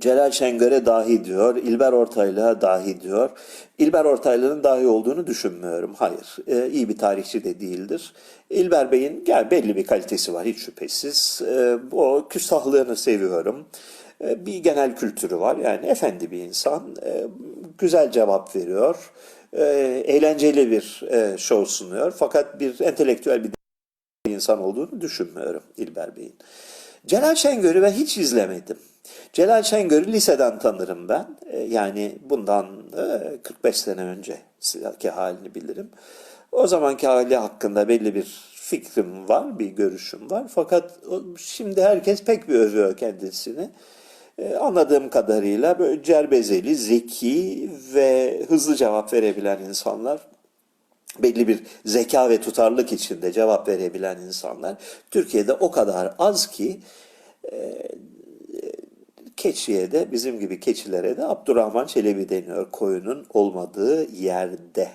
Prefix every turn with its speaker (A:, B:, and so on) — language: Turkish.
A: Celal Şengör'e dahi diyor, İlber Ortaylı'ya dahi diyor. İlber Ortaylı'nın dahi olduğunu düşünmüyorum. Hayır, e, iyi bir tarihçi de değildir. İlber Bey'in gel belli bir kalitesi var hiç şüphesiz. E, o küstahlığını seviyorum. E, bir genel kültürü var. Yani efendi bir insan. E, güzel cevap veriyor. E, eğlenceli bir e, show sunuyor. Fakat bir entelektüel bir insan olduğunu düşünmüyorum İlber Bey'in. Celal Şengör'ü ben hiç izlemedim. Celal Şengör'ü liseden tanırım ben. E, Yani bundan e, 45 sene önceki halini bilirim. O zamanki hali hakkında belli bir fikrim var, bir görüşüm var. Fakat şimdi herkes pek bir övüyor kendisini. E, Anladığım kadarıyla böyle cerbezeli, zeki ve hızlı cevap verebilen insanlar belli bir zeka ve tutarlılık içinde cevap verebilen insanlar Türkiye'de o kadar az ki e, keçiye de bizim gibi keçilere de Abdurrahman Çelebi deniyor koyunun olmadığı yerde.